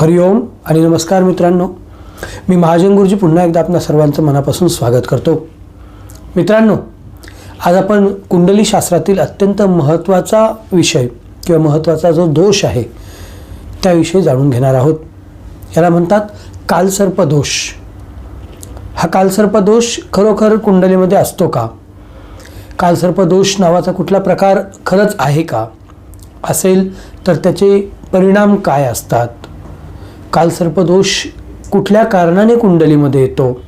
हरिओम आणि नमस्कार मित्रांनो. मी महाजन गुरुजी पुन्हा एकदा आपल्या सर्वांचं मनापासून स्वागत करतो. मित्रांनो आज आपण कुंडली शास्त्रातील अत्यंत महत्त्वाचा विषय किंवा महत्त्वाचा जो दोष आहे त्याविषयी जाणून घेणार आहोत. याला म्हणतात कालसर्प दोष. हा कालसर्प दोष खरोखर कुंडलीमध्ये असतो का? कालसर्प दोष नावाचा कुठला प्रकार खरंच आहे का? असेल तर त्याचे परिणाम काय असतात? कालसर्पदोष कुठल्या कारणाने कुंडलीमध्ये येतो?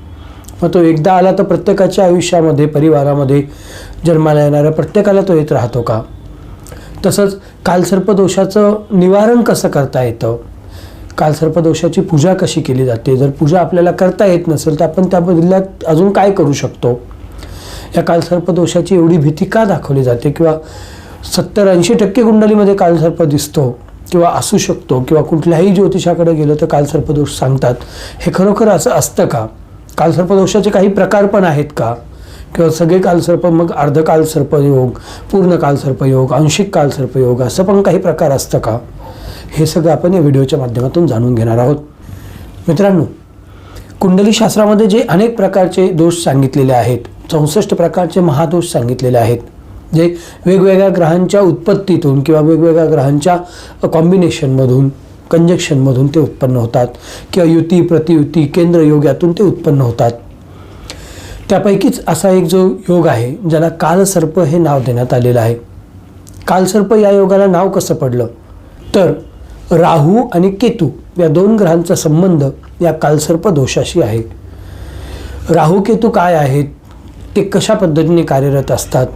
मग तो एकदा आला तर प्रत्येकाच्या आयुष्यामध्ये परिवारामध्ये जन्माला येणाऱ्या प्रत्येकाला तो येत राहतो का? तसंच कालसर्पदोषाचं निवारण कसं करता येतं? कालसर्पदोषाची पूजा कशी केली जाते? जर पूजा आपल्याला करता येत नसेल तर आपण त्या बदल्यात अजून काय करू शकतो? या कालसर्पदोषाची एवढी भीती का दाखवली जाते? किंवा सत्तर ऐंशी टक्के कुंडलीमध्ये कालसर्प दिसतो? किंवा असू शकतो किंवा कुठल्याही ज्योतिषाकडे गेलं तर कालसर्पदोष सांगतात. हे खरोखर असं असतं का? कालसर्पदोषाचे काही प्रकार पण आहेत का? किंवा सगळे कालसर्प मग अर्ध कालसर्पयोग पूर्ण कालसर्पयोग आंशिक कालसर्पयोग असं पण काही प्रकार असतं का? हे सगळं आपण या व्हिडिओच्या माध्यमातून जाणून घेणार आहोत. मित्रांनो कुंडली शास्त्रामध्ये जे अनेक प्रकारचे दोष सांगितलेले आहेत चौसष्ट प्रकारचे महादोष सांगितलेले आहेत जे वेगवेगळ्या ग्रहांच्या उत्पत्तीतून किंवा वेगवेगळ्या ग्रहांच्या कॉम्बिनेशनमधून कंजक्शनमधून ते उत्पन्न होतात. किंवा युती प्रतियुती केंद्र योग यातून ते उत्पन्न होतात. त्यापैकीच असा एक जो योग आहे ज्याला कालसर्प हे नाव देण्यात आलेलं आहे. कालसर्प या योगाला नाव कसं पडलं? तर राहू आणि केतू या दोन ग्रहांचा संबंध या कालसर्प दोषाशी आहे. राहू केतू काय आहेत? ते कशा पद्धतीने कार्यरत असतात?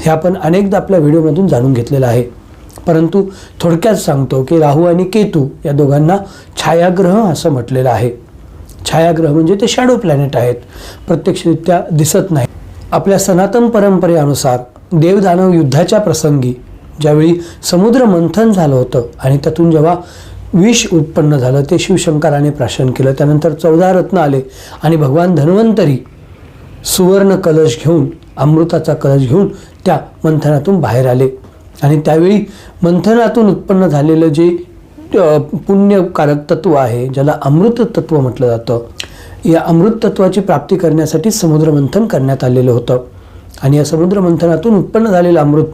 हे आपण अनेकदा आपल्या व्हिडिओमधून जाणून घेतलेलं आहे. परंतु थोडक्यात सांगतो की राहू आणि केतू या दोघांना छायाग्रह असं म्हटलेलं आहे. छायाग्रह म्हणजे ते शॅडो प्लॅनेट आहेत. प्रत्यक्षरित्या दिसत नाही. आपल्या सनातन परंपरेनुसार देवदानव युद्धाच्या प्रसंगी ज्यावेळी समुद्र मंथन झालं होतं आणि त्यातून जेव्हा विष उत्पन्न झालं ते शिवशंकराने प्राशन केलं. त्यानंतर चौदा रत्न आले आणि भगवान धन्वंतरी सुवर्ण कलश घेऊन अमृताचा कलश घेऊन त्या मंथनातून बाहेर आले. आणि त्यावेळी मंथनातून उत्पन्न झालेलं जे पुण्यकारक तत्व आहे ज्याला अमृत तत्व म्हटलं जातं या अमृत तत्वाची प्राप्ती करण्यासाठी समुद्रमंथन करण्यात आलेलं होतं. आणि या समुद्र मंथनातून उत्पन्न झालेलं अमृत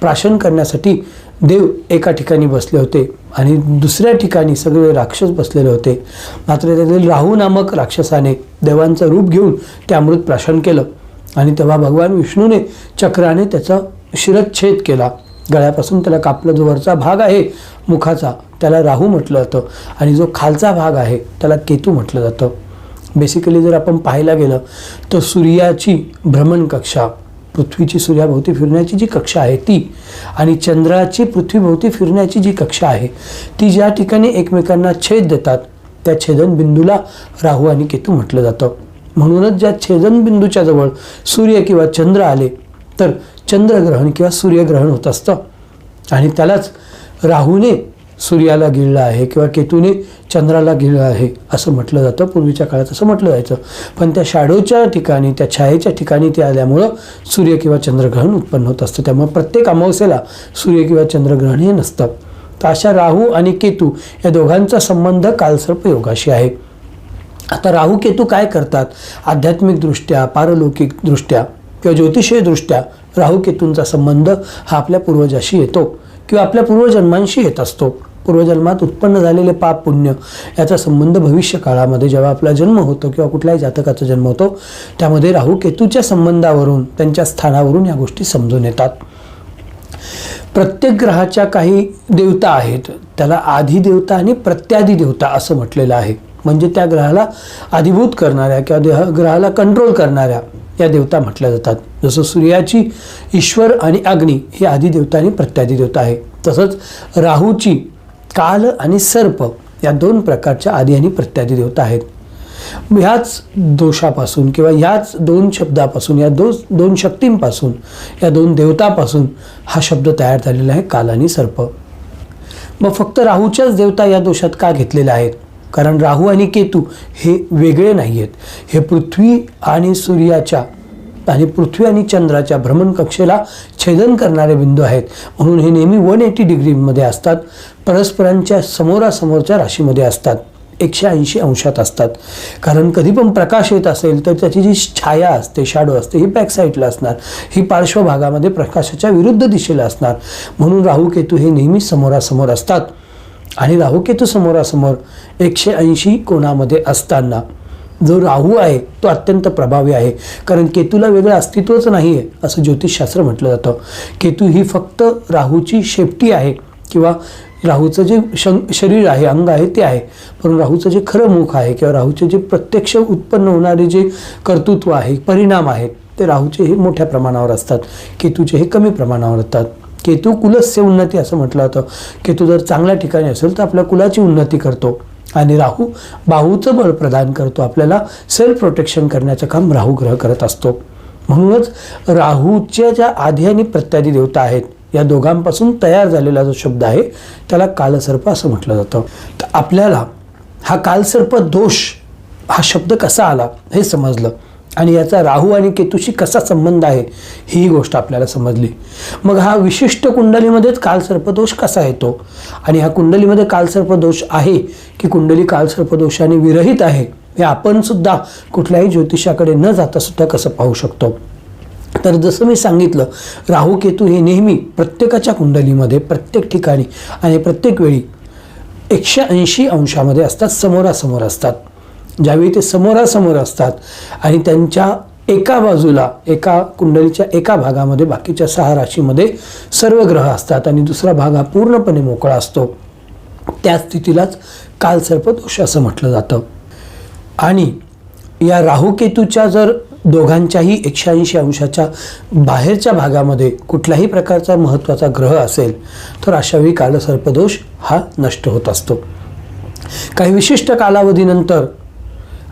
प्राशन करण्यासाठी देव एका ठिकाणी बसले होते आणि दुसऱ्या ठिकाणी सगळे राक्षस बसलेले होते. मात्र त्यातील राहू नामक राक्षसाने देवांचं रूप घेऊन ते अमृत प्राशन केलं. आणि तेव्हा भगवान विष्णूने चक्राने त्याचा शिरच्छेद केला. गळ्यापासून त्याला कापलं. जो वरचा भाग आहे मुखाचा त्याला राहू म्हटलं जातं. आणि जो खालचा भाग आहे त्याला केतू म्हटलं जातं. बेसिकली जर आपण पाहायला गेलं तर सूर्याची भ्रमण कक्षा पृथ्वीची सूर्याभोवती फिरण्याची जी कक्षा आहे ती आणि चंद्राची पृथ्वीभोवती फिरण्याची जी कक्षा आहे ती ज्या ठिकाणी एकमेकांना छेद देतात त्या छेदन बिंदूला राहू आणि केतू म्हटलं जातं. म्हणूनच ज्या छेदनबिंदूच्या जवळ सूर्य किंवा चंद्र आले तर चंद्रग्रहण किंवा सूर्यग्रहण होत असतं. आणि त्यालाच राहूने सूर्याला गिळलं आहे किंवा केतूने चंद्राला गिळलं आहे असं म्हटलं जातं. पूर्वीच्या काळात असं म्हटलं जायचं. पण त्या शॅडोच्या ठिकाणी त्या छायेच्या ठिकाणी ते आल्यामुळं सूर्य किंवा चंद्रग्रहण उत्पन्न होत असतं. त्यामुळे प्रत्येक अमावस्येला सूर्य किंवा चंद्रग्रहण हे नसतं. तर अशा राहू आणि केतू या दोघांचा संबंध कालसर्प योगाशी आहे. आता राहू केतू काय करतात? आध्यात्मिकदृष्ट्या पारलौकिकदृष्ट्या किंवा ज्योतिषीयदृष्ट्या राहू केतूंचा संबंध हा आपल्या पूर्वजाशी येतो किंवा आपल्या पूर्वजन्मांशी येत असतो. पूर्वजन्मात उत्पन्न झालेले पाप पुण्य याचा संबंध भविष्य काळामध्ये जेव्हा आपला जन्म होतो किंवा कुठल्याही जातकाचा जन्म होतो त्यामध्ये राहू केतूच्या संबंधावरून त्यांच्या स्थानावरून या गोष्टी समजून येतात. प्रत्येक ग्रहाच्या काही देवता आहेत. त्याला आधी देवता आणि प्रत्यादी देवता असं म्हटलेलं आहे. म्हणजे त्या ग्रहाला अधिभूत करणाऱ्या किंवा देह ग्रहाला कंट्रोल करणाऱ्या या देवता म्हटल्या जातात. जसं सूर्याची ईश्वर आणि अग्नी ही आधी देवता आणि प्रत्यादी देवता आहे. तसंच राहूची काल आणि सर्प या दोन प्रकारच्या आदी आणि प्रत्यादी देवता आहेत. ह्याच दोषापासून किंवा ह्याच दोन शब्दापासून या दो दोन शक्तींपासून या दोन देवतापासून हा शब्द तयार झालेला आहे काल आणि सर्प. मग फक्त राहूच्याच देवता या दोषात का घेतलेल्या आहेत? कारण राहू आणि केतू हे वेगळे नाही आहेत हे पृथ्वी आणि सूर्याच्या आणि पृथ्वी आणि चंद्राच्या भ्रमणकक्षेला छेदन करणारे बिंदू आहेत. म्हणून हे नेहमी वन एटी डिग्रीमध्ये असतात. परस्परांच्या समोरासमोरच्या राशीमध्ये असतात. एकशे ऐंशी अंशात असतात. कारण कधी पण प्रकाश येत असेल तर त्याची जी छाया असते शॅडो असते ही बॅक साईडला असणार. ही पार्श्वभागामध्ये प्रकाशाच्या विरुद्ध दिशेला असणार. म्हणून राहू केतू हे नेहमी समोरासमोर असतात. आणि राहू केतू समोरासमोर एकशे ऐंशी कोणामध्ये असताना जो राहू आहे तो अत्यंत प्रभावी आहे. कारण केतूला वेगळं अस्तित्वच नाही आहे असं ज्योतिषशास्त्र म्हटलं जातं. केतू ही फक्त राहूची शेपटी आहे किंवा राहूचं जे शं शरीर आहे अंग आहे ते आहे. पण राहूचं जे खरं मुख आहे किंवा राहूचे जे प्रत्यक्ष उत्पन्न होणारे जे कर्तृत्व आहे परिणाम आहेत ते राहूचे हे मोठ्या प्रमाणावर असतात. केतूचे हे कमी प्रमाणावर असतात. केतू कुलस्य उन्नती असं म्हटलं जातं केतू जर चांगल्या ठिकाणी असेल तर आपल्या कुलाची उन्नती करतो. आणि राहू बाहूचं बळ प्रदान करतो. आपल्याला सेल्फ प्रोटेक्शन करण्याचं काम राहू ग्रह करत असतो. म्हणूनच राहूच्या ज्या आधी आणि प्रत्यादी देवता आहेत या दोघांपासून तयार झालेला जो शब्द आहे त्याला कालसर्प असं म्हटलं जातं. तर आपल्याला हा कालसर्प दोष हा शब्द कसा आला हे समजलं. आणि याचा राहू आणि केतूशी कसा संबंध आहे ही गोष्ट आपल्याला समजली. मग हा विशिष्ट कुंडलीमध्येच कालसर्पदोष कसा येतो? आणि ह्या कुंडलीमध्ये कालसर्पदोष आहे की कुंडली कालसर्पदोषाने विरहित आहे हे आपण सुद्धा कुठल्याही ज्योतिषाकडे न जाता सुद्धा कसं पाहू शकतो? तर जसं मी सांगितलं राहू केतू हे नेहमी प्रत्येकाच्या कुंडलीमध्ये प्रत्येक ठिकाणी आणि प्रत्येक वेळी एकशे ऐंशी अंशामध्ये असतात समोरासमोर असतात. ज्यावेळी ते समोरासमोर असतात आणि त्यांच्या एका बाजूला एका कुंडलीच्या एका भागामध्ये बाकीच्या सहा राशीमध्ये सर्व ग्रह असतात आणि दुसरा भाग हा पूर्णपणे मोकळा असतो. त्या स्थितीलाच कालसर्पदोष असं म्हटलं जातं. आणि या राहुकेतूच्या जर दोघांच्याही एकशे ऐंशी अंशाच्या बाहेरच्या भागामध्ये कुठल्याही प्रकारचा महत्त्वाचा ग्रह असेल तर अशावेळी कालसर्पदोष हा नष्ट होत असतो. काही विशिष्ट कालावधीनंतर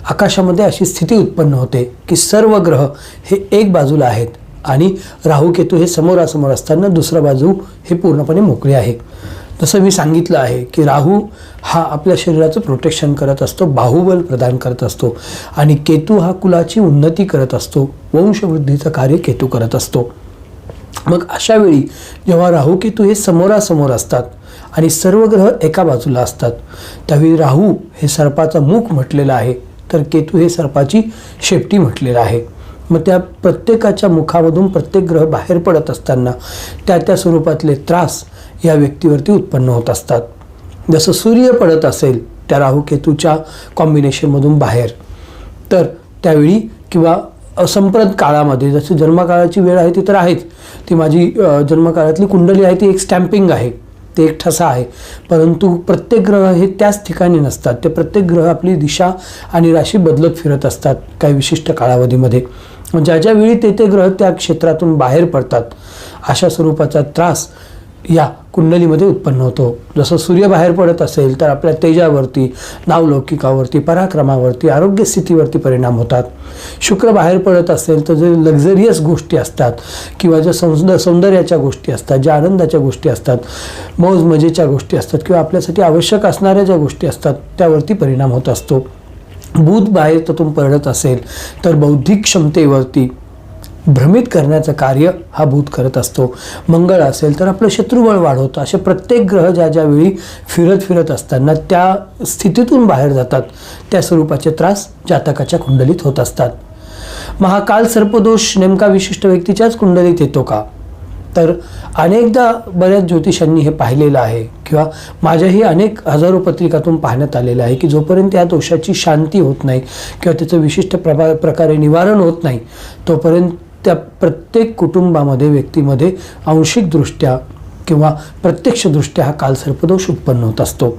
आकाशामध्ये अशी स्थिती उत्पन्न होते की सर्व ग्रह हे एक बाजूला आहेत आणि राहू केतू हे समोरासमोर असताना दुसरा बाजू हे पूर्णपणे मोकळे आहे. जसं मी सांगितलं आहे की राहू हा आपल्या शरीराचं प्रोटेक्शन करत असतो बाहुबल प्रदान करत असतो आणि केतू हा कुलाची उन्नती करत असतो वंशवृद्धीचं कार्य केतू करत असतो. मग अशा वेळी जेव्हा राहू केतू हे समोरासमोर असतात आणि सर्व ग्रह एका बाजूला असतात त्यावेळी राहू हे सर्पाचा मुख म्हटलेलं आहे. तर केतू हे सर्पाची शेपटी म्हटलेलं आहे. मग त्या प्रत्येकाच्या मुखामधून प्रत्येक ग्रह बाहेर पडत असताना त्या त्या स्वरूपातले त्रास या व्यक्तीवरती उत्पन्न होत असतात. जसं सूर्य पडत असेल त्या राहुकेतूच्या कॉम्बिनेशनमधून बाहेर. तर त्यावेळी किंवा असंप्रत काळामध्ये जसं जन्मकाळाची वेळ आहे ती तर आहेच. ती माझी जन्मकाळातली कुंडली आहे ती एक स्टॅम्पिंग आहे. ते एक ठसा आहे. परंतु प्रत्येक ग्रह हे त्याच ठिकाणी नसतात. ते प्रत्येक ग्रह आपली दिशा आणि राशी बदलत फिरत असतात काही विशिष्ट कालावधीमध्ये. ज्या ज्या वेळी ते ते ग्रह त्या क्षेत्रातून बाहेर पडतात अशा स्वरूपाचा त्रास या कुंडलीमध्ये उत्पन्न होतो. जसं सूर्य बाहेर पडत असेल तर आपल्या तेजावरती नावलौकिकावरती पराक्रमावरती आरोग्य स्थितीवरती परिणाम होतात. शुक्र बाहेर पडत असेल तर जे लक्झरियस गोष्टी असतात किंवा ज्या सौंद सौंदर्याच्या गोष्टी असतात ज्या आनंदाच्या गोष्टी असतात मौज मजेच्या गोष्टी असतात किंवा आपल्यासाठी आवश्यक असणाऱ्या ज्या गोष्टी असतात त्यावरती परिणाम होत असतो. बुध बाहेर त्यातून पडत असेल तर बौद्धिक क्षमतेवरती भ्रमित करण्याचं कार्य हा भूत करत असतो. मंगळ असेल तर आपलं शत्रुबळ वाढवतं. असे प्रत्येक ग्रह ज्या ज्या वेळी फिरत फिरत असताना त्या स्थितीतून बाहेर जातात. त्या स्वरूपाचे त्रास जातकाच्या कुंडलीत होत असतात. महाकाल सर्पदोष नेमका विशिष्ट व्यक्तीच्याच कुंडलीत येतो का? तर अनेकदा बऱ्याच ज्योतिषांनी हे पाहिलेलं आहे किंवा माझ्याही अनेक हजारो पत्रिकातून पाहण्यात आलेलं आहे की जोपर्यंत या दोषाची शांती होत नाही किंवा त्याचं विशिष्ट प्रभा प्रकारे निवारण होत नाही तोपर्यंत त्या प्रत्येक कुटुंबामध्ये व्यक्तीमध्ये आंशिकदृष्ट्या किंवा प्रत्यक्षदृष्ट्या हा कालसर्पदोष उत्पन्न होत असतो.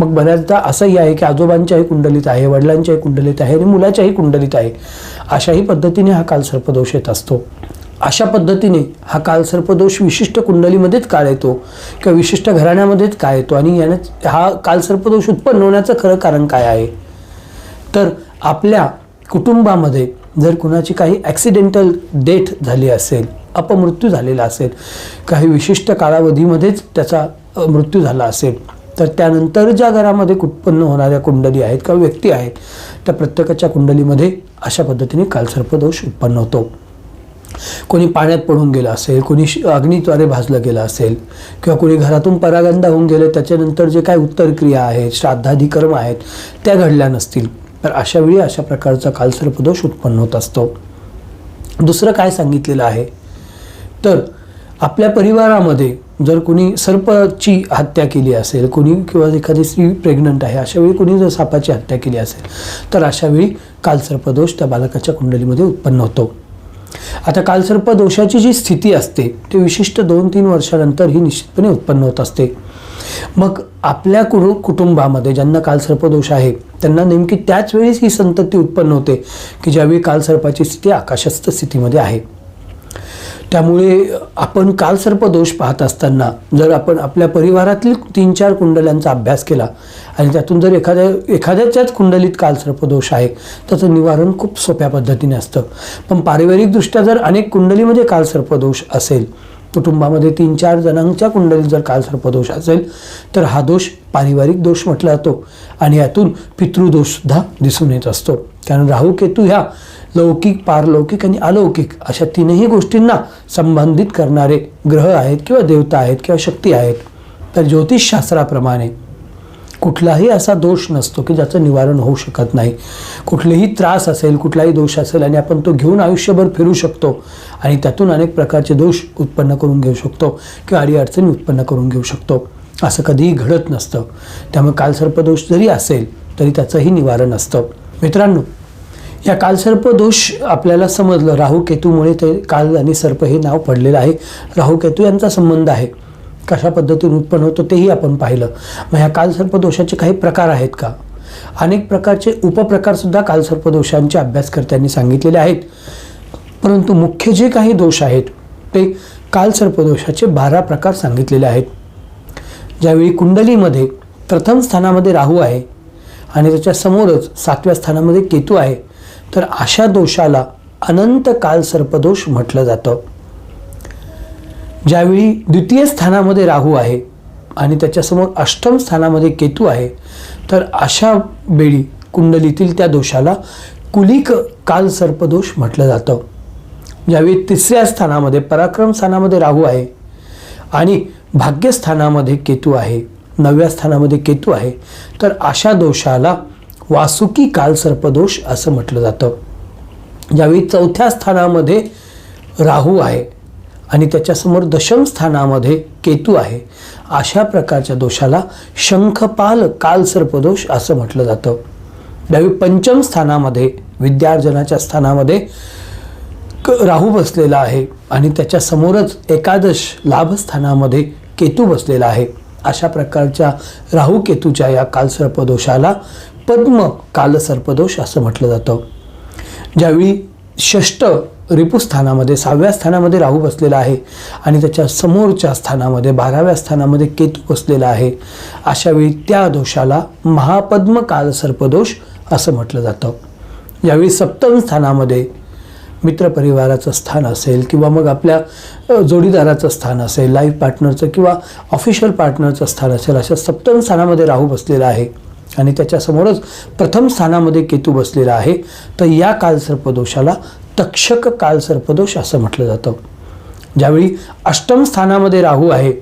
मग बऱ्याचदा असंही आहे की आजोबांच्याही कुंडलीत आहे वडिलांच्याही कुंडलीत आहे आणि मुलाच्याही कुंडलीत आहे. अशाही पद्धतीने हा कालसर्पदोष येत असतो. अशा पद्धतीने हा कालसर्पदोष विशिष्ट कुंडलीमध्येच का येतो किंवा विशिष्ट घराण्यामध्येच काय येतो आणि यानं हा कालसर्पदोष उत्पन्न होण्याचं खरं कारण काय आहे? तर आपल्या कुटुंबामध्ये जर कुणाची काही ॲक्सिडेंटल डेथ झाली असेल अपमृत्यू झालेला असेल काही विशिष्ट कालावधीमध्येच त्याचा मृत्यू झाला असेल तर त्यानंतर ज्या घरामध्ये उत्पन्न होणाऱ्या कुंडली आहेत किंवा व्यक्ती आहेत त्या प्रत्येकाच्या कुंडलीमध्ये अशा पद्धतीने कालसर्पदोष उत्पन्न होतो. कोणी पाण्यात पडून गेलं असेल कोणी श- अग्नीद्वारे भाजलं गेलं असेल किंवा कोणी घरातून परागंदा होऊन गेलं त्याच्यानंतर जे काय उत्तरक्रिया आहेत श्राद्धाधिकर्म आहेत त्या घडल्या नसतील. तर अशा वेळी अशा प्रकारचा कालसर्पदोष उत्पन्न होत असतो. दुसरं काय सांगितलेलं आहे? तर आपल्या परिवारामध्ये जर कोणी सर्पची हत्या केली असेल कोणी किंवा एखादी स्त्री प्रेग्नंट आहे अशा वेळी कोणी जर सापाची हत्या केली असेल तर अशा वेळी कालसर्पदोष त्या बालकाच्या कुंडलीमध्ये उत्पन्न होतो. आता कालसर्पदोषाची जी स्थिती असते ती विशिष्ट दोन तीन वर्षानंतर ही निश्चितपणे उत्पन्न होत असते. मग आपल्या कुरु कुटुंबामध्ये ज्यांना कालसर्पदोष आहे त्यांना नेमकी त्याच वेळेस ही संतती उत्पन्न होते की ज्यावेळी कालसर्पाची स्थिती आकाशस्थ स्थितीमध्ये आहे. त्यामुळे आपण कालसर्पदोष पाहत असताना जर आपण आपल्या परिवारातील तीन चार कुंडल्यांचा अभ्यास केला आणि त्यातून जर एखाद्या एखाद्याच्याच कुंडलीत कालसर्पदोष आहे त्याचं निवारण खूप सोप्या पद्धतीने असतं. पण पारिवारिकदृष्ट्या जर अनेक कुंडलीमध्ये कालसर्पदोष असेल कुटुंबामध्ये तीन चार जणांच्या कुंडलीत जर कालसर्पदोष असेल तर हा दोष पारिवारिक दोष म्हटला जातो आणि यातून पितृदोषसुद्धा दिसून येत असतो. कारण राहू केतू ह्या लौकिक पारलौकिक आणि अलौकिक अशा तीनही गोष्टींना संबंधित करणारे ग्रह आहेत किंवा देवता आहेत किंवा शक्ती आहेत. तर ज्योतिषशास्त्राप्रमाणे कुठलाही असा दोष नसतो की ज्याचं निवारण होऊ शकत नाही. कुठलेही त्रास असेल कुठलाही दोष असेल आणि आपण तो घेऊन आयुष्यभर फिरू शकतो आणि त्यातून अनेक प्रकारचे दोष उत्पन्न करून घेऊ शकतो किंवा अडीअडचणी उत्पन्न करून घेऊ शकतो. असं कधीही घडत नसतं. त्यामुळे कालसर्पदोष जरी असेल तरी त्याचंही निवारण असतं. मित्रांनो या कालसर्प दोष आपल्याला समजलं. राहू केतूमुळे ते काल आणि सर्प हे नाव पडलेलं आहे. राहू केतू यांचा संबंध आहे. कशा पद्धतीने उत्पन्न होतो तेही आपण पाहिलं. मग ह्या कालसर्प दोषाचे काही प्रकार आहेत का? अनेक प्रकारचे उपप्रकारसुद्धा कालसर्प दोषांचे अभ्यासकर्त्यांनी सांगितलेले आहेत. परंतु मुख्य जे काही दोष आहेत ते कालसर्पदोषाचे बारा प्रकार सांगितलेले आहेत. ज्यावेळी कुंडलीमध्ये प्रथम स्थानामध्ये राहू आहे आणि त्याच्या समोरच सातव्या स्थानामध्ये केतू आहे तर अशा दोषाला अनंत कालसर्पदोष म्हटलं जातं. ज्यावेळी द्वितीय स्थानामध्ये राहू आहे आणि त्याच्यासमोर अष्टम स्थानामध्ये केतू आहे तर अशा वेळी कुंडलीतील त्या दोषाला कुलिक कालसर्पदोष म्हटलं जातं. ज्यावेळी तिसऱ्या स्थानामध्ये पराक्रम स्थानामध्ये राहू आहे आणि भाग्यस्थानामध्ये केतू आहे नवव्या स्थानामध्ये केतू आहे तर अशा दोषाला वासुकी कालसर्पदोष असं म्हटलं जातं. ज्यावेळी चौथ्या स्थानामध्ये राहू आहे आणि त्याच्यासमोर दशम स्थानामध्ये केतू आहे. अशा प्रकारच्या दोषाला शंखपाल कालसर्पदोष असं म्हटलं जातं. ज्यावेळी पंचम स्थानामध्ये विद्यार्जनाच्या स्थानामध्ये क- राहू बसलेला आहे आणि त्याच्यासमोरच एकादश लाभस्थानामध्ये केतू बसलेला आहे. अशा प्रकारच्या राहू केतूच्या या कालसर्पदोषाला पद्म कालसर्पदोष असं म्हटलं जातं. ज्यावेळी षष्ट रिपुस्थानामध्ये सहाव्या स्थानामध्ये राहू बसलेला आहे आणि त्याच्या समोरच्या स्थानामध्ये बाराव्या स्थानामध्ये केतू बसलेला आहे. अशावेळी त्या दोषाला महापद्म कालसर्पदोष असं म्हटलं जातं. यावेळी सप्तम स्थानामध्ये मित्रपरिवाराचं स्थान असेल किंवा मग आपल्या जोडीदाराचं स्थान असेल लाईफ पार्टनरचं किंवा ऑफिशियल पार्टनरचं स्थान असेल अशा सप्तम स्थानामध्ये राहू बसलेला आहे. आणि त्याच्यासमोरच प्रथम स्थानामध्ये केतू बसलेला आहे. तर या कालसर्पदोषाला तक्षक कालसर्पदोष असं म्हटलं जातं. ज्यावेळी अष्टम स्थानामध्ये राहू आहे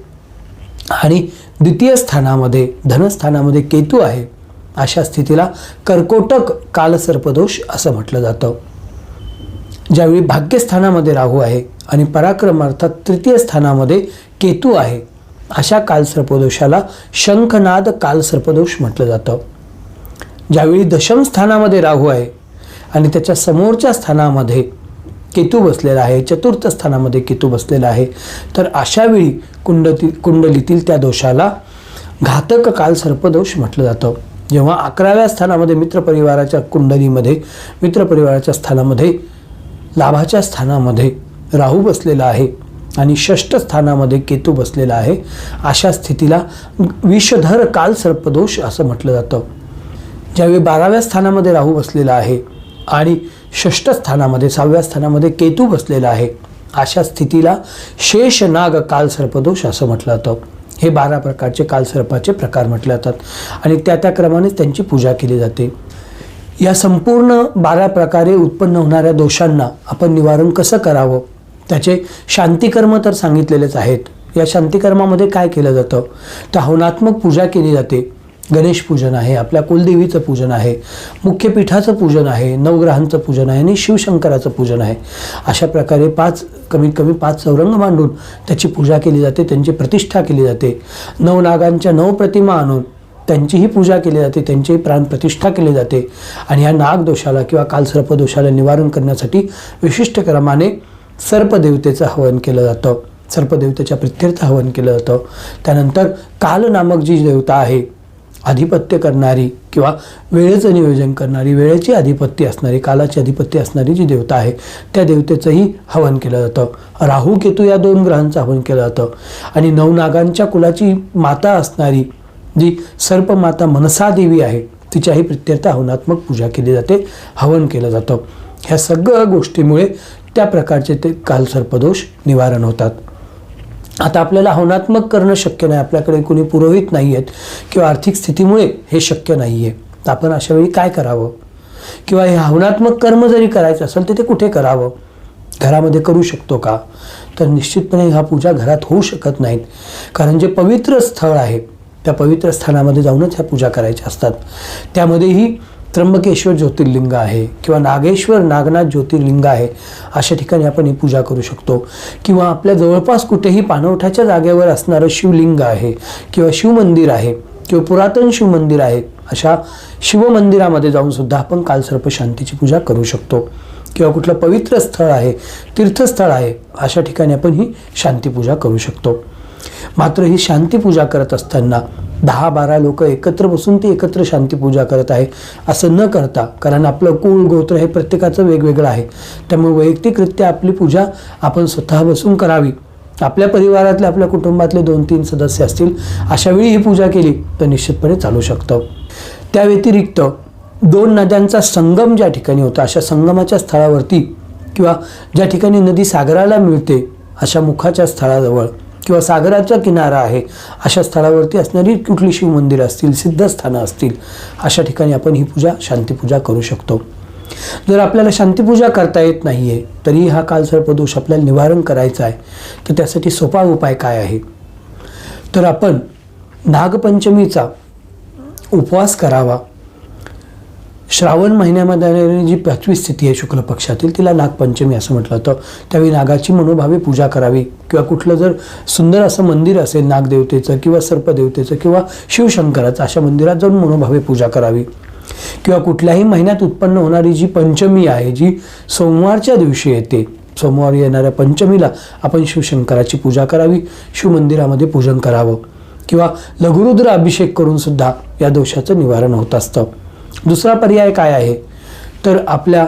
आणि द्वितीय स्थानामध्ये धनस्थानामध्ये केतू आहे अशा स्थितीला कर्कोटक कालसर्पदोष असं म्हटलं जातं. ज्यावेळी भाग्यस्थानामध्ये राहू आहे आणि पराक्रम अर्थात तृतीय स्थानामध्ये केतू आहे अशा कालसर्पदोषाला शंखनाद कालसर्पदोष म्हटलं जातं. ज्यावेळी दशम स्थानामध्ये राहू आहे आणि त्याच्या समोरच्या स्थानामध्ये केतू बसलेला आहे चतुर्थ स्थानामध्ये केतू बसलेला आहे. तर अशा वेळी कुंडती कुंडलीतील त्या दोषाला घातक काल सर्पदोष म्हटलं जातं. जेव्हा अकराव्या स्थानामध्ये मित्रपरिवाराच्या कुंडलीमध्ये मित्रपरिवाराच्या स्थानामध्ये लाभाच्या स्थानामध्ये राहू बसलेला आहे आणि षष्ठ स्थानामध्ये केतू बसलेला आहे अशा स्थितीला विषधर काल सर्पदोष असं म्हटलं जातं. ज्यावेळी बाराव्या स्थानामध्ये राहू बसलेला आहे आणि षष्ठ स्थानामध्ये सहाव्या स्थानामध्ये केतू बसलेला आहे. अशा स्थितीला शेषनाग कालसर्पदोष असं म्हटलं जातं. हे बारा प्रकारचे कालसर्पाचे प्रकार म्हटले जातात आणि त्या त्या क्रमानेच त्यांची पूजा केली जाते. या संपूर्ण बारा प्रकारे उत्पन्न होणाऱ्या दोषांना आपण निवारण कसं करावं? त्याचे शांतिकर्म तर सांगितलेलेच आहेत. या शांतिकर्मामध्ये काय केलं जातं? तर हवनात्मक पूजा केली जाते. गणेश पूजन आहे आपल्या कुलदेवीचं पूजन आहे मुख्य पीठाचं पूजन आहे नवग्रहांचं पूजन आहे आणि शिवशंकराचं पूजन आहे. अशा प्रकारे पाच कमीत कमी पाच चौरंग मांडून त्याची पूजा केली जाते त्यांची प्रतिष्ठा केली जाते. नवनागांच्या नऊ प्रतिमा आणून त्यांचीही पूजा केली जाते त्यांचीही प्राणप्रतिष्ठा केली जाते. आणि या नागदोषाला किंवा कालसर्पदोषाला निवारण करण्यासाठी विशिष्ट क्रमाने सर्पदेवतेचं हवन केलं जातं. सर्पदेवतेच्या प्रित्यर्थ हवन केलं जातं. त्यानंतर काल नामक जी देवता आहे आधिपत्य करणारी किंवा वेळेचं नियोजन करणारी वेळेची अधिपत्य असणारी कालाची अधिपत्य असणारी जी देवता आहे त्या देवतेचंही हवन केलं जातं. राहू केतू या दोन ग्रहांचं हवन केलं जातं. आणि नवनागांच्या कुलाची माता असणारी जी सर्पमाता मनसा देवी आहे तिच्याही प्रित्यर्थ हवनात्मक पूजा केली जाते हवन केलं जातं. ह्या सगळ्या गोष्टीमुळे त्या प्रकारचे ते कालसर्पदोष निवारण होतात. आता आपल्याला हवनात्मक करणं शक्य नाही. आपल्याकडे कोणी पुरोहित नाही आहेत किंवा आर्थिक स्थितीमुळे हे शक्य नाही आहे तर आपण अशा वेळी काय करावं? किंवा हे हवनात्मक कर्म जरी करायचं असेल तर ते कुठे करावं? घरामध्ये करू शकतो का? तर निश्चितपणे ह्या पूजा घरात होऊ शकत नाहीत. कारण जे पवित्र स्थळ आहे त्या पवित्र स्थानामध्ये जाऊनच ह्या पूजा करायच्या असतात. त्यामध्येही त्र्यंबकेश्वर ज्योतिर्लिंग आहे किंवा नागेश्वर नागनाथ ज्योतिर्लिंग आहे अशा ठिकाणी आपण ही पूजा करू शकतो. किंवा आपल्या जवळपास कुठेही पाणवठ्याच्या जागेवर असणारं शिवलिंग आहे किंवा शिवमंदिर आहे किंवा पुरातन शिवमंदिर आहे अशा शिवमंदिरामध्ये जाऊन सुद्धा आपण कालसर्प शांतीची पूजा करू शकतो. किंवा कुठलं पवित्र स्थळ आहे तीर्थस्थळ आहे अशा ठिकाणी आपण ही शांतीपूजा करू शकतो. मात्र ही शांतीपूजा करत असताना दहा बारा लोक एकत्र बसून ती एकत्र शांतीपूजा करत आहे. असं न करता कारण आपलं कुळ गोत्र हे प्रत्येकाचं वेगवेगळं आहे. त्यामुळे वैयक्तिकरित्या आपली पूजा आपण स्वतः बसून करावी. आपल्या परिवारातले आपल्या कुटुंबातले दोन तीन सदस्य असतील अशावेळी ही पूजा केली तर निश्चितपणे चालू शकतं. त्या व्यतिरिक्त दोन नद्यांचा संगम ज्या ठिकाणी होता अशा संगमाच्या स्थळावरती किंवा ज्या ठिकाणी नदी सागराला मिळते अशा मुखाच्या स्थळाजवळ किंवा सागराचा किनारा आहे अशा स्थळावरती असणारी कुठली शिवमंदिरं असतील सिद्धस्थानं असतील अशा ठिकाणी आपण ही पूजा शांतीपूजा करू शकतो. जर आपल्याला शांतीपूजा करता येत नाही आहे तरी हा कालसर्पदोष आपल्याला निवारण करायचा आहे. तर त्यासाठी सोपा उपाय काय आहे? तर आपण नागपंचमीचा उपवास करावा. श्रावण महिन्यामध्ये जी पाचवी स्थिती आहे शुक्ल पक्षातील तिला नागपंचमी असं म्हटलं जातं. त्यावेळी नागाची मनोभावे पूजा करावी. किंवा कुठलं जर सुंदर असं मंदिर असेल नागदेवतेचं किंवा सर्पदेवतेचं किंवा शिवशंकराचं अशा मंदिरात जाऊन मनोभावे पूजा करावी. किंवा कुठल्याही महिन्यात उत्पन्न होणारी जी पंचमी आहे जी सोमवारच्या दिवशी येते सोमवारी येणाऱ्या पंचमीला आपण शिवशंकराची पूजा करावी शिवमंदिरामध्ये पूजन करावं. किंवा लघुरुद्र अभिषेक करून सुद्धा या दोषाचं निवारण होत असतं. दुसरा पर्याय काय आहे? तर आपल्या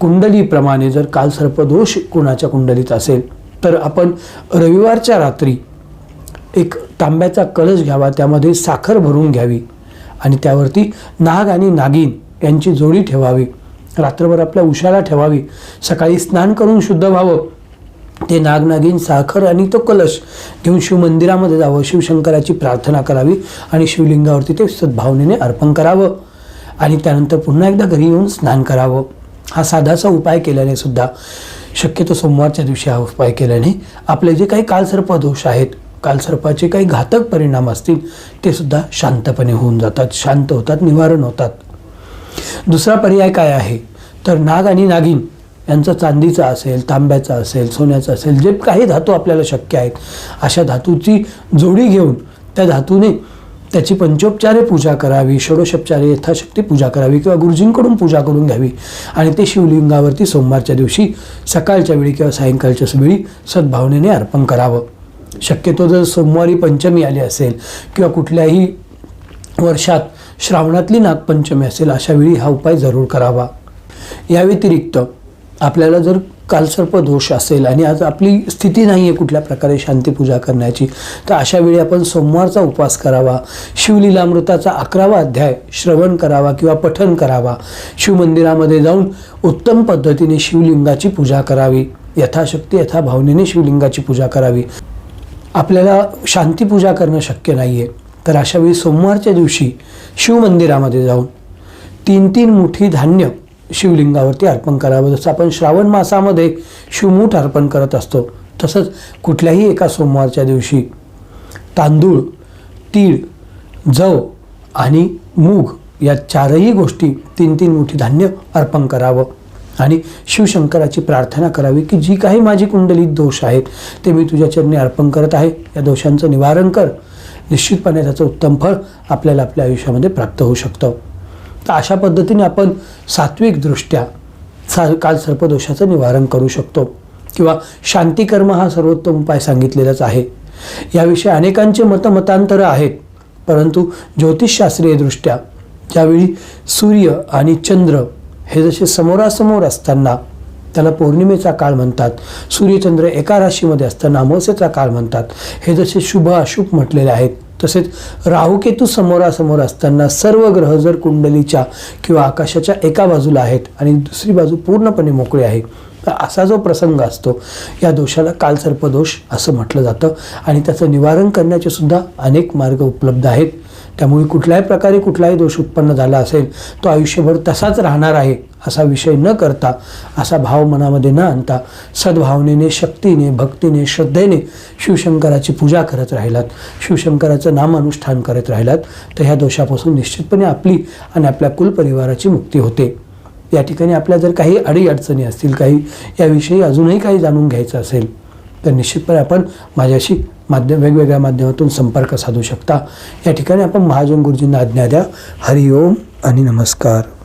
कुंडलीप्रमाणे जर कालसर्पदोष कोणाच्या कुंडलीत असेल तर आपण रविवारच्या रात्री एक तांब्याचा कलश घ्यावा त्यामध्ये साखर भरून घ्यावी आणि त्यावरती नाग आणि नागिन यांची जोडी ठेवावी. रात्रभर आपल्या उशाला ठेवावी. सकाळी स्नान करून शुद्ध व्हावं. ते नागनागिन साखर आणि तो कलश घेऊन शिवमंदिरामध्ये जावं. शिवशंकराची प्रार्थना करावी आणि शिवलिंगावरती ते सद्भावनेने अर्पण करावं. आणि त्यानंतर पुन्हा एकदा घरी येऊन स्नान करावं. हा साधासा उपाय केल्याने सुद्धा शक्यतो सोमवारच्या दिवशी हा उपाय केल्याने आपले जे काही कालसर्पदोष आहेत कालसर्पाचे काही घातक परिणाम असतील ते सुद्धा शांतपणे होऊन जातात शांत होतात निवारण होतात. दुसरा पर्याय काय आहे? तर नाग आणि नागिन यांचं चांदीचा असेल तांब्याचा असेल सोन्याचा असेल जे काही धातू आपल्याला शक्य आहेत अशा धातूची जोडी घेऊन त्या धातूने त्याची पंचोपचारे पूजा करावी षोडशोपचारे यथाशक्ती पूजा करावी किंवा गुरुजींकडून पूजा करून घ्यावी. आणि ते शिवलिंगावरती सोमवारच्या दिवशी सकाळच्या वेळी किंवा सायंकाळच्या वेळी सद्भावनेने अर्पण करावं. शक्यतो जर सोमवारी पंचमी आली असेल किंवा कुठल्याही वर्षात श्रावणातली नागपंचमी असेल अशा वेळी हा उपाय जरूर करावा. या व्यतिरिक्त आपल्याला जर कालसर्प दोष असेल आणि आज आपली स्थिती नाही आहे कुठल्या प्रकारे शांतीपूजा करण्याची तर अशा वेळी आपण सोमवारचा उपवास करावा शिवलीलामृताचा अकरावा अध्याय श्रवण करावा किंवा पठन करावा शिवमंदिरामध्ये जाऊन उत्तम पद्धतीने शिवलिंगाची पूजा करावी यथाशक्ती यथाभावनेने शिवलिंगाची पूजा करावी. आपल्याला शांतीपूजा करणं शक्य नाही आहे तर अशावेळी सोमवारच्या दिवशी शिवमंदिरामध्ये जाऊन तीन तीन मुठी धान्य शिवलिंगावरती अर्पण करावं. जसं आपण श्रावण मासामध्ये शिवमूठ अर्पण करत असतो तसंच कुठल्याही एका सोमवारच्या दिवशी तांदूळ तीळ जव आणि मूग या चारही गोष्टी तीन तीन मुठी धान्य अर्पण करावं. आणि शिवशंकराची प्रार्थना करावी की जी काही माझी कुंडलीत दोष आहेत ते मी तुझ्या चरणी अर्पण करत आहे. या दोषांचं निवारण कर. निश्चितपणे त्याचं उत्तम फळ आपल्याला आपल्या आयुष्यामध्ये प्राप्त होऊ शकतं. तर अशा पद्धतीने आपण सात्विकदृष्ट्या सा काल सर्पदोषाचं निवारण करू शकतो. किंवा शांतिकर्म हा सर्वोत्तम उपाय सांगितलेलाच आहे. याविषयी अनेकांचे मतमतांतरं आहेत. परंतु ज्योतिषशास्त्रीयदृष्ट्या ज्यावेळी सूर्य आणि चंद्र हे जसे समोरासमोर असताना त्याला पौर्णिमेचा काळ म्हणतात सूर्यचंद्र एका राशीमध्ये असताना अमावस्येचा काळ म्हणतात हे जसे शुभ अशुभ म्हटलेले आहेत. तसेच राहुकेतू समोरासमोर असताना सर्व ग्रह जर कुंडलीच्या किंवा आकाशाच्या एका बाजूला आहेत आणि दुसरी बाजू पूर्णपणे मोकळी आहे तर असा जो प्रसंग असतो या दोषाला कालसर्पदोष असं म्हटलं जातं. आणि त्याचं निवारण करण्याचे सुद्धा अनेक मार्ग उपलब्ध आहेत. त्यामुळे कुठल्याही प्रकारे कुठलाही दोष उत्पन्न झाला असेल तो आयुष्यभर तसाच राहणार आहे असा विषय न करता असा भाव मनामध्ये न आणता सद्भावनेने शक्तीने भक्तीने श्रद्धेने शिवशंकराची पूजा करत राहिलात. शिवशंकराचं नामानुष्ठान करत राहिलात. तर ह्या दोषापासून निश्चितपणे आपली आणि आपल्या कुलपरिवाराची मुक्ती होते. या ठिकाणी आपल्या जर काही अडीअडचणी असतील काही याविषयी अजूनही काही जाणून घ्यायचं असेल तर निश्चितपणे आपण माझ्याशी माध्यम वेगवेगळ्या माध्यमातून संपर्क साधू शकता. या ठिकाणी आपण महाजन गुरुजींना आज्ञा द्या. हरिओम आणि नमस्कार.